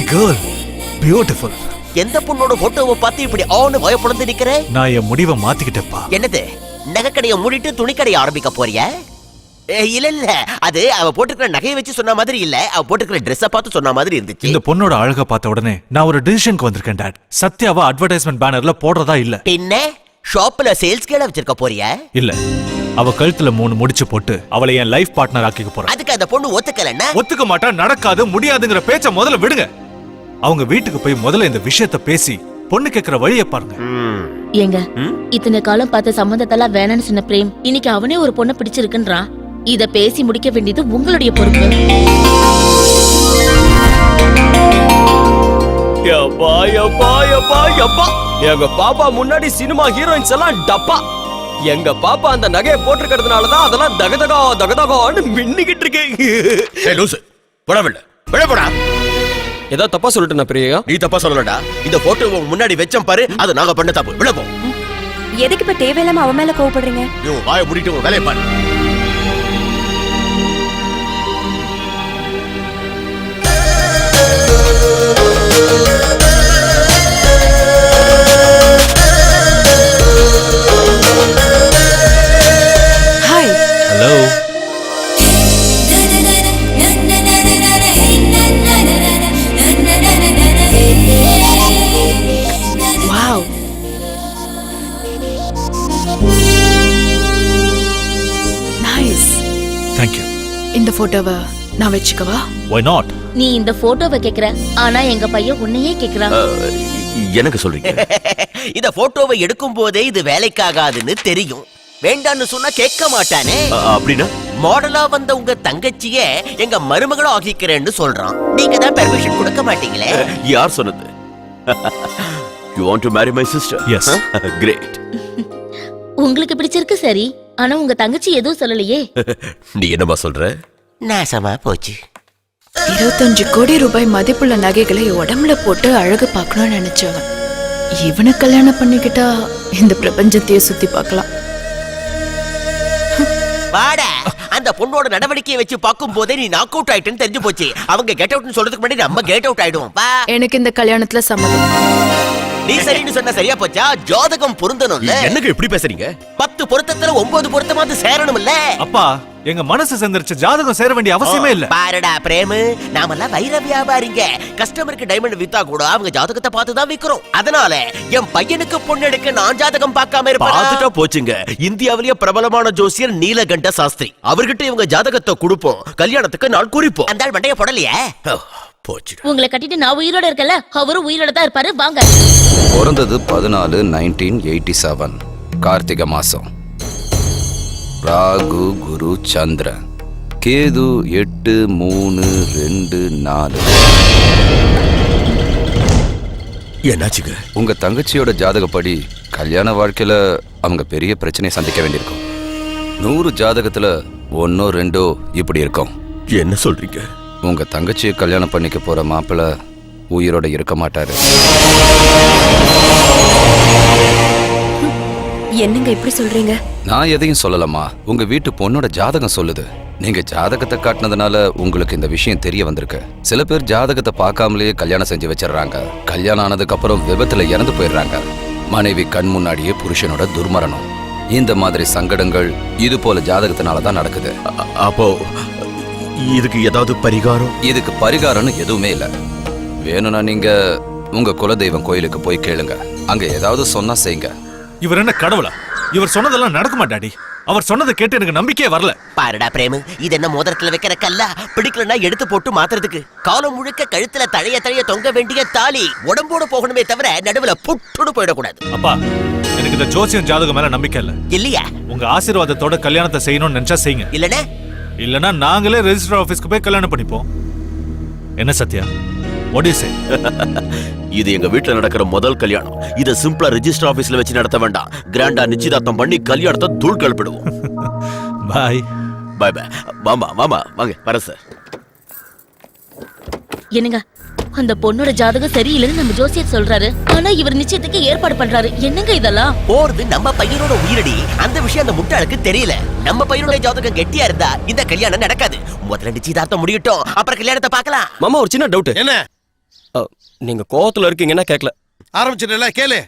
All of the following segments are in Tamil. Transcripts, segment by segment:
பிரிட்டி கேர்ள் பியூட்டிஃபுல் எந்த பொண்ணோட போட்டோவை பார்த்து இப்படி ஆன்னு பயப்படந்து நிக்கிற? நான் என் முடிவை மாத்திக்கிட்டேப்பா என்னது? நகைக்கடையை மூடிட்டு துணிக்கடையை ஆரம்பிக்க போறியா? இல்ல இல்ல. அது அவ போட்டுக்கிற நகையை வச்சு சொன்ன மாதிரி இல்ல. அவ போட்டுக்கிற ட்ரெஸ்ஸ பார்த்து சொன்ன மாதிரி இருந்துச்சு. இந்த பொண்ணோட அழக பார்த்த உடனே நான் ஒரு டிசிஷனுக்கு வந்திருக்கேன் டாட் சத்யாவா அட்வர்டைஸ்மெண்ட் பேனர்ல போடுறதா இல்ல. பின்ன ஷாப்ல சேல்ஸ் கேர்ல வச்சிருக்க போறியா? இல்ல. அவ கழுத்துல மூணு முடிச்சு போட்டு அவளை என் லைஃப் பார்ட்னர் ஆக்கிக்க போறேன் அதுக்கு அந்த பொண்ணு ஒத்துக்கலன்னா? ஒத்துக்க மாட்டா நடக்காது முடியாதுங்கிற பேச்ச முதல்ல விடுங்க. அவங்க வீட்டுக்கு போய் முதல்ல இந்த விஷயத்த பேசி பொண்ணு கேக்குற வழியை பாருங்க. ம், ஏங்க? இத்தனை காலம் பார்த்த சம்மந்தத்தெல்லாம் வேணாம்னு சொன்ன பிரேம் இன்னைக்கு அவனே ஒரு பொண்ணை பிடிச்சிருக்குன்றான். இத பேசி முடிக்க வேண்டியது உங்களுடைய பொறுப்பு. யப்பா யப்பா யப்பா யப்பா எங்க பாப்பா முன்னாடி சினிமா ஹீரோயின்ஸ் எல்லாம் டப்பா. எங்க பாப்பா அந்த நகையை போட்டிருக்கிறதுனால தான் அதெல்லாம் தகதகா தகதகான்னு மின்னிக்கிட்டு இருக்கு. ஏய், லூசு போடா வெளில வெளில போடா. ஏதோ தப்பா சொல்லிட்டேன் பிரியா நீ தப்பா சொல்லலடா. இந்த போட்டோ முன்னாடி வெச்சம் பாரு அது நாங்க பண்ண தப்பு. வெளில போ. எதுக்கு இப்ப தேவையில்லாம அவன் மேல கோவப்படுறீங்க? நீ உன் வாயை மூடிட்டு உன் வேலையை பாரு. ஹாய் ஹலோ போட்டோவை நான் வச்சுக்கவா? ஒய் நாட் நீ இந்த போட்டோவை கேக்குற ஆனா எங்க பையன் உன்னையே கேக்குறான் எனக்கு சொல்றீங்க. இந்த போட்டோவை எடுக்கும் போதே இது வேலைக்காகாதுன்னு தெரியும். வேண்டான்னு சொன்னா கேட்க மாட்டானே. அப்படின்னா? மாடலா வந்த உங்க தங்கச்சிய எங்க மருமகளும் ஆகிக்கிறேன்னு சொல்றான். நீங்க தான் பெர்மிஷன் கொடுக்க மாட்டீங்களே. யார் சொன்னது? You want to marry my sister Yes. Great உங்களுக்கு பிடிச்சிருக்கு சரி ஆனா உங்க தங்கச்சி எதுவும் சொல்லலையே. நீ என்னமா சொல்ற? நாசமா போச்சு. இருபத்தஞ்சு கோடி ரூபாய் மதிப்புள்ள நகைகளை உடம்புல போட்டு அழகு பார்க்கணும்னு நினைச்சவன். இவனை கல்யாணம் பண்ணிக்கிட்டா இந்த பிரபஞ்சத்தையே சுத்தி பார்க்கலாம். வாடா அந்த பொண்ணோட நடவடிக்கையை வச்சு பார்க்கும் போதே நீ நாக் அவுட் ஆயிட்டுன்னு தெரிஞ்சு போச்சு. அவங்க கெட் அவுட்னு சொல்றதுக்கு முன்னாடி நம்ம கெட் அவுட் ஆயிடுவோம். வா. எனக்கு இந்த கல்யாணத்துல சம்மதம். நீ சரின்னு சொன்ன சரியா போச்சா? ஜாதகம் பொருந்தணும்ல. என்னங்க எப்படி பேசுறீங்க? பத்து பொருத்தத்துல ஒன்பது பொருத்தமாவது சேரணும்ல. அப்பா எங்க மனசு செந்திருச்சு ஜாதகம் சேர வேண்டிய அவசியமே இல்ல. பாருடா பிரேமு. நாமெல்லாம் வைர வியாபாரிங்க. கஸ்டமருக்கு டைமண்ட் வித்தா கூட அவங்க ஜாதகத்தை பார்த்து தான் விக்கிறோம். அதனால என் பையனுக்கு பொண்ணு எடுக்க நான் ஜாதகம் பார்க்காம இருப்பேன்? போச்சுங்க. இந்தியாவிலேயே பிரபலமான ஜோசியர் நீலகண்ட சாஸ்திரி. அவர்கிட்ட இவங்க ஜாதகத்தை கொடுப்போம். கல்யாணத்துக்கு நாள் குறிப்போம். அந்த மண்டைய போடலையே? போச்சு உங்களை கட்டிட்டு நான் உயிரோட இருக்கல அவரும் உயிரோட தான் இருப்பாரு. வாங்க. பிறந்தது பதினாலு நைன்டீன் எயிட்டி செவன் கார்த்திகை மாசம். ராகு குரு சந்திரன். கேது எட்டு மூணு ரெண்டு நாலு. என்னாச்சுங்க உங்க தங்கச்சியோட ஜாதகப்படி கல்யாண வாழ்க்கையில அவங்க பெரிய பிரச்சனையை சந்திக்க வேண்டியிருக்கும். நூறு ஜாதகத்துல ஒன்னோ ரெண்டோ இப்படி இருக்கும். என்ன சொல்றீங்க? உங்க தங்கச்சியை கல்யாணம் பண்ணிக்க போற மாப்பிள்ளை உயிரோட இருக்க மாட்டாரு. என்னங்க இப்படி சொல்றீங்க? நான் எதையும் சொல்லலம்மா. உங்க வீட்டு பொண்ணோட ஜாதகம் சொல்லுது. நீங்க ஜாதகத்தை காட்டினதுனால உங்களுக்கு இந்த விஷயம் தெரிய வந்திருக்கு. சில பேர் ஜாதகத்தை பார்க்காமலேயே கல்யாணம் செஞ்சு வச்சிடுறாங்க. கல்யாணம் ஆனதுக்கு அப்புறம் விபத்துல இறந்து போயிடுறாங்க. மனைவி கண் முன்னாடியே புருஷனோட துர்மரணம். இந்த மாதிரி சங்கடங்கள் இது போல ஜாதகத்தினால தான் நடக்குது. அப்போ இதுக்கு ஏதாவது பரிகாரம்? இதுக்கு பரிகாரம்னு எதுவுமே இல்ல. வேணும்னா நீங்க உங்க குலதெய்வம் கோயிலுக்கு போய் கேளுங்க. அங்க ஏதாவது சொன்னா செய்யுங்க இவர் என்ன கடவுளா? இவர் சொன்னதெல்லாம் நடக்குமா டாடி அவர் சொன்னதை கேட்டு எனக்கு நம்பிக்கையே வரல. பாருடா பிரேமு இது என்ன மோதிரத்துல வைக்கிற கல்லா? பிடிக்கலன்னா எடுத்து போட்டு மாத்துறதுக்கு. காலம் முழுக்க கழுத்துல தழைய தழைய தொங்க வேண்டிய தாலி உடம்போடு போகணுமே தவிர நடுவுல புட்டுன்னு போயிடக்கூடாது. அப்பா எனக்கு இந்த ஜோசியம் ஜாதகம் மேல நம்பிக்கை இல்ல. இல்லையா? உங்க ஆசீர்வாதத்தோட கல்யாணத்தை செய்யணும்னு நினைச்சா செய்யுங்க. இல்லனே இல்லனா நாங்களே ரெஜிஸ்டர் ஆபீஸ்க்கு போய் கல்யாணம் பண்ணிப்போம். என்ன சத்யா? You say? இது எங்க வீட்ல நடக்கிற முதல் கல்யாணம். இத சிம்பிளா ரெஜிஸ்டர் ஆபீஸ்ல வச்சு நடத்த வேண்டாம். கிராண்டா நிச்சயதார்த்தம் பண்ணி கல்யாணத்தை தூள் கலப்பிடுவோம் பாய் பாய் பாய் மாமா மாமா வாங்க வர சார் என்னங்க? அந்த பொண்ணோட ஜாதகம் சரியில்லைன்னு நம்ம ஜோசியர் சொல்றாரு. ஆனா இவர் நிச்சயத்துக்கு ஏற்பாடு பண்றாரு. என்னங்க இதெல்லாம்? போறது நம்ம பையனோட உயிரடி. அந்த விஷயம் அந்த முட்டாளுக்கு தெரியல. நம்ம பையனோட ஜாதகம் கெட்டியா இருந்தா இந்த கல்யாணம் நடக்காது. முதல்ல நிச்சயதார்த்தம் முடியட்டும். அப்புறம் கல்யாணத்தை பார்க்கலாம். மாமா ஒரு சின்ன டவுட் என்ன? நீங்க கோவத்துல இருக்கீங்கன்னா கேட்கல ஆரம்பிச்சிடல கேளு.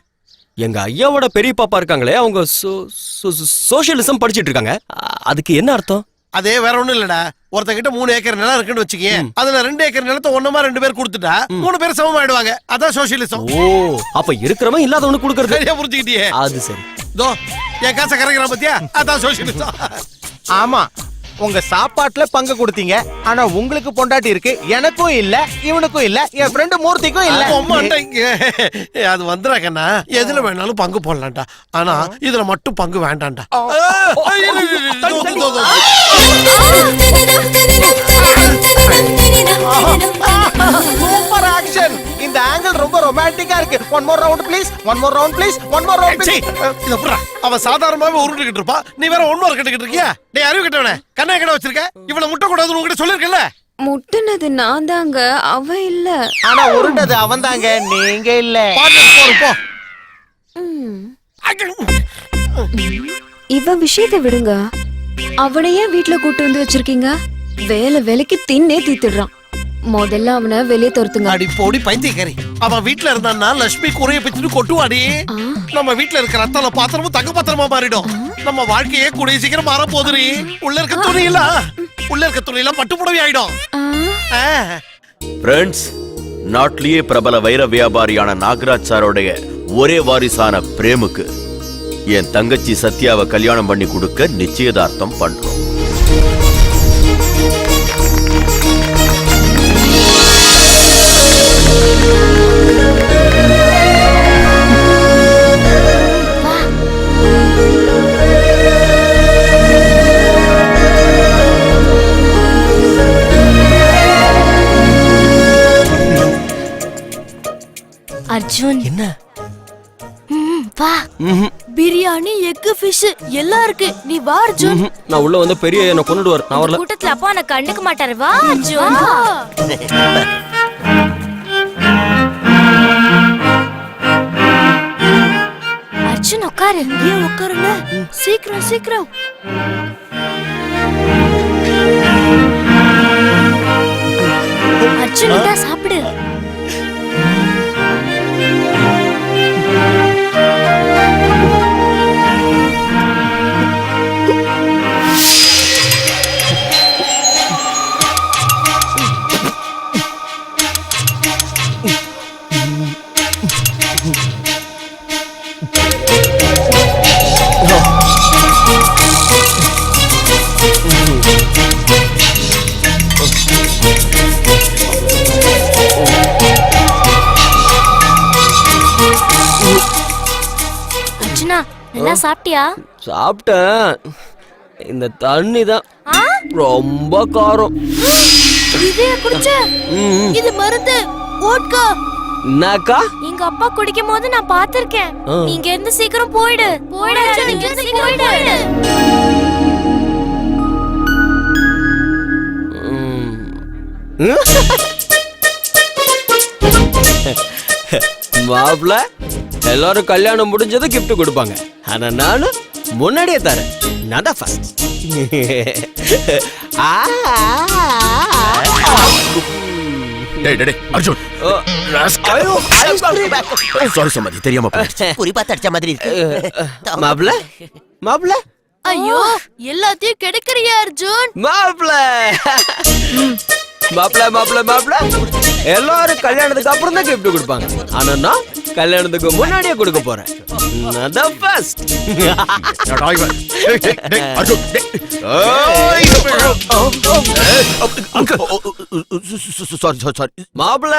எங்க ஐயாவோட பெரிய பாப்பா இருக்காங்களே அவங்க சோ- சோ- சோ- சோஷியலிசம் படிச்சிட்டு இருக்காங்க. அதுக்கு என்ன அர்த்தம்? அதே வேற ஒண்ணும் இல்லடா. ஒருத்தங்கிட்ட மூணு ஏக்கர் நிலம் இருக்குன்னு வச்சுக்கயே அதுல ரெண்டு ஏக்கர் நிலத்தை ஒண்ணுமா ரெண்டு பேர் கொடுத்துட்டா மூணு பேர் சமமாயிடுவாங்க. அதான் சோசியலிசம். ஓ அப்ப இருக்கிறவன் இல்லாதவனு கொடுக்கறது. சரியா புரிஞ்சுக்கிட்டியே? அது சரி. தோ என் காசை கரைக்கிறான் பாத்தியா? அதான் சோசியலிசம். ஆமா. உங்க சாப்பாட்டுல பங்கு கொடுத்தீங்க ஆனா உங்களுக்கு பொண்டாட்டி இருக்கு எனக்கும் இல்ல இவனுக்கும் இல்ல என் ஃப்ரெண்டு மூர்த்திக்கும் இல்ல. அது வந்துடா கண்ணா எதுல வேணாலும் பங்கு போடலாம்டா ஆனா இதுல மட்டும் பங்கு வேண்டாம்டா சூப்பர் ஆக்ஷன். இந்த ஆங்கிள் ரொம்ப ரொமான்டிக்கா இருக்கு. One more round please one more round please one more round சீ, இத புடுறா. அவன் சாதாரணமாவே உருண்டுகிட்டு இருப்பா. நீ வேற ஒன்னொரு கட்டுக்கிட்டு இருக்கியா? டேய் அறிவு கட்டவனே. கண்ணா கடை வச்சிருக்க? இவள முட்டை கூடாதுன்னு உங்ககிட்ட சொல்லிருக்கல முட்டுனது நான் தாங்க. அவ இல்ல. ஆனா உருண்டது அவன் தாங்க. நீங்க இல்ல. பாட்டு போ. இவ விஷயத்தை விடுங்க. அவனையே வீட்ல கூட்டு வந்து வச்சிருக்கீங்க? வேலை வேலைக்கு தின்னே தீத்துடுறான் முதல்ல அவனை வெளியே துரத்துங்க. அடி போடி பைத்தியக்காரி. அவன் வீட்ல இருந்தான்னா லட்சுமி குறைய பிச்சுட்டு கொட்டுவாடி. நம்ம வீட்ல இருக்கிற அத்தனை பாத்திரமும் தங்க பாத்திரமா மாறிடும். நம்ம வாழ்க்கையே கூடிய சீக்கிரம் மாற போதுரி உள்ள இருக்க துணி இல்ல உள்ள இருக்க துணி எல்லாம் பட்டு புடவை ஆயிடும். ஃப்ரெண்ட்ஸ் நாட்டிலேயே பிரபல வைர வியாபாரியான நாகராஜ் சாரோடைய ஒரே வாரிசான பிரேமுக்கு என் தங்கச்சி சத்யாவை கல்யாணம் பண்ணி கொடுக்க நிச்சயதார்த்தம் பண்றோம். அர்ஜுன். என்ன? வா. பிரியாணி எக்கு ஃபிஷ் எல்லாம் இருக்கு. நீ வா அர்ஜுன். நான் உள்ள வந்து பெரிய என்ன கொண்டுடுவார் நான் வரல. கூட்டத்துல அப்பா நான் கண்டுக்க மாட்டாரு. வா அர்ஜுன். அர்ஜுன் உட்காரு. ஏன் உட்காருங்க. சீக்கிரம் சீக்கிரம். அர்ஜுன் சாப்பிடு. நல்லா சாப்பிட்டியா? சாப்பிட்டேன். இந்த தண்ணி தான் ரொம்ப காரம். இதே குடிச்ச. இது மருந்து. ஓட்கா என்னக்கா? எங்க அப்பா குடிக்கும் போது நான் பாத்திருக்கேன். நீங்க இருந்து சீக்கிரம் போயிடு. போயிடு போயிடு மாப்பிள எல்லாரும் கல்யாணம் முடிஞ்சது gift கொடுப்பாங்க. ஆனா நானு முன்னாடியே தரேன். நான் தான் ஃபர்ஸ்ட் டேய் டேய், அர்ஜுன். சாரி சம்மதி தெரியாம போயிடுச்சு. குறி பார்த்து அடிச்ச மாதிரி இருக்கு. மாப்பிள ஐயோ எல்லாத்தையும் கெடுக்கறியா அர்ஜுன். மாப்பிள மாப்பிள மாப்பிள மாப்பிள எல்லாரும் கல்யாணத்துக்கு அப்புறம் தான் gift கொடுப்பாங்க. ஆனா நான் கல்யாணத்துக்கு முன்னாடியே கொடுக்க போறேன். நான் தான் ஃபர்ஸ்ட். Sorry, sorry, sorry. மாப்பிள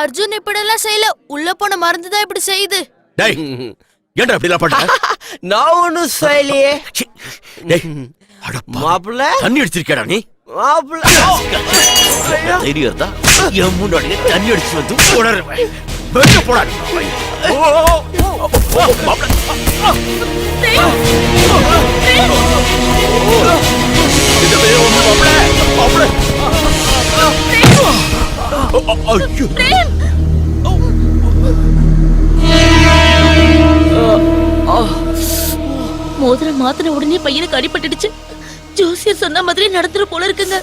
அர்ஜுன் இப்படி எல்லாம் செய்யல. உள்ள போன மருந்து தான் இப்படி செய்யுது. டேய், ஏன்டா இப்படிலாம் பண்ற? நான் ஒண்ணும் செய்யலையே. மாப்பிள தண்ணி அடிச்சிருக்கேடா நீ? தைரியம் இருந்தா என் முன்னாடியே தண்ணி அடிச்சு வந்து உணர்வேன் வெளிய. மோதிரம் மாத்தின உடனே பையனுக்கு அடிபட்டுடுச்சு. ஜோசியர் சொன்ன மாதிரி நடந்துரு போல இருக்குங்க.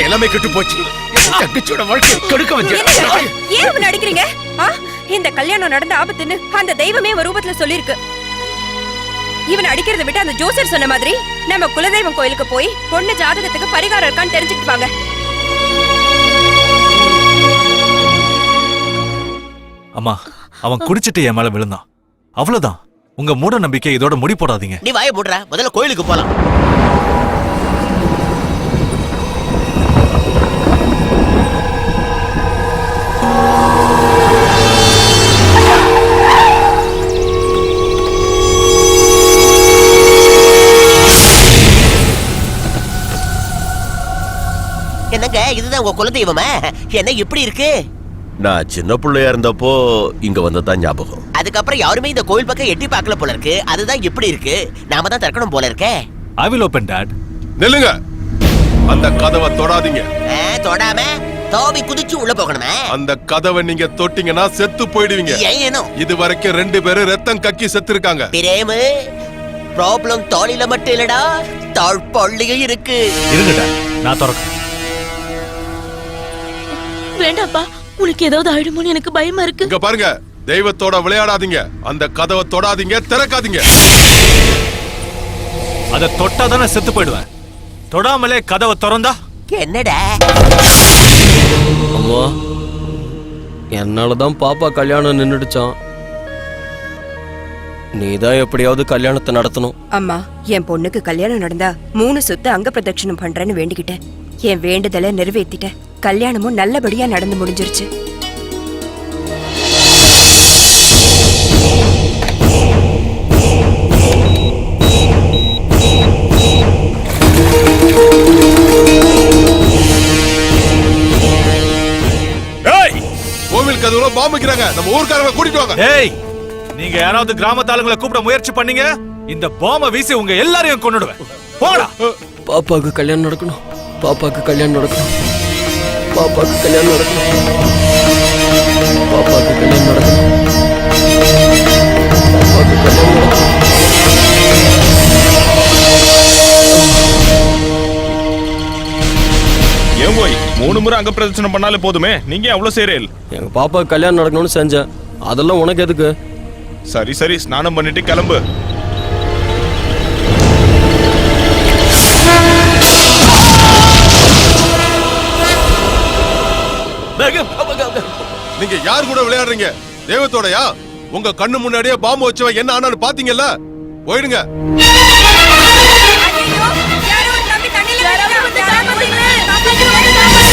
எல்லாமே கெட்டு போச்சு. தங்கச்சியோட வாழ்க்கை கெடுக்க? வச்சு. ஏன் ஆ? இந்த கல்யாணம் நடந்த ஆபத்துன்னு அந்த தெய்வமே ஒரு ரூபத்துல சொல்லிருக்கு இவன் அடிக்கிறத விட்டு அந்த ஜோசர் சொன்ன மாதிரி நம்ம குலதெய்வம் கோயிலுக்கு போய் பொண்ணு ஜாதகத்துக்கு பரிகாரம் இருக்கான்னு தெரிஞ்சுக்கிட்டு வாங்க. அம்மா அவன் குடிச்சிட்டு என் மேல விழுந்தான். அவ்வளவுதான். உங்க மூட நம்பிக்கை இதோட முடி போடாதீங்க. நீ வாய மூடுற. முதல்ல கோயிலுக்கு போலாம். என்னங்க இதுதான் உங்க குலதெய்வமா? என்ன இப்படி இருக்கு? நான் சின்ன பிள்ளையா இருந்தப்போ இங்க வந்ததான் ஞாபகம். அதுக்கப்புறம் யாருமே இந்த கோயில் பக்கம் எட்டி பார்க்கல போல இருக்கு. அதுதான் இப்படி இருக்கு. நாம தான் திறக்கணும் போல இருக்கே. ஐ வில் ஓபன் டாட் நில்லுங்க. அந்த கதவை தொடாதீங்க. தொடாம தோவி குதிச்சு உள்ள போகணுமே. அந்த கதவை நீங்க தொட்டீங்கன்னா செத்து போயிடுவீங்க. ஏன் ஏனும் இது வரைக்கும் ரெண்டு பேரும் ரத்தம் கக்கி செத்து இருக்காங்க பிரேமு ப்ராப்ளம் தோழில மட்டும் இல்லடா. தாழ்பள்ளியும் இருக்கு. இருங்க டாட் நான் திறக்கிறேன் வேண்டாப்பா உனக்கு ஏதாவது ஆயிடுமோன்னு எனக்கு பயமா இருக்கு. இங்க பாருங்க. தெய்வத்தோட விளையாடாதீங்க. அந்த கதவை தொடாதீங்க திறக்காதீங்க. அதை தொட்டா தானே செத்து போயிடுவேன். தொடாமலே கதவை திறந்தா? என்னடா? அம்மா என்னாலதான் பாப்பா கல்யாணம் நின்னுடுச்சான். நீதான் எப்படியாவது கல்யாணத்தை நடத்தணும். அம்மா என் பொண்ணுக்கு கல்யாணம் நடந்தா மூணு சொத்து அங்க பிரதட்சணம் பண்றேன்னு வேண்டிக்கிட்டேன். என் வேண்டுதலை நிறைவேத்திட்டேன். கல்யாணமும் நல்லபடியா நடந்து முடிஞ்சிருச்சு. கதவுல பாம்பு வைக்கிறாங்க. நம்ம ஊர்க்காரங்களை கூட்டிட்டு வாங்க. ஏய் நீங்க யாராவது கிராமத்தாளுங்களை கூப்பிட முயற்சி பண்ணீங்க? இந்த பாம்ப வீசி உங்க எல்லாரையும் கொன்னுடுவேன். போடா. பாப்பாவுக்கு கல்யாணம் நடக்கணும். பாப்பாவுக்கு கல்யாணம் நடக்கணும். பாப்பாவுக்கு கல்யாணம் நடக்கணும். பாப்பாவுக்கு கல்யாணம் நடக்கணும். பாப்பாவுக்கு கல்யாணம் நடக்கணும். ஏன் போய்? மூணு முறை அங்க பிரதட்சணம் பண்ணாலே போதுமே. நீங்க அவ்வளவு செய்றேன் எங்க பாப்பாவுக்கு கல்யாணம் நடக்கணும்னு செஞ்சேன். அதெல்லாம் உனக்கு எதுக்கு? சரி சரி. ஸ்நானம் பண்ணிட்டு கிளம்பு. நீங்க யார் கூட விளையாடுறீங்க? தெய்வத்தோடயா உங்க கண்ணு முன்னாடியே பாம்பு வச்சவன் என்ன ஆனான்னு பாத்தீங்கல்ல? போயிடுங்க.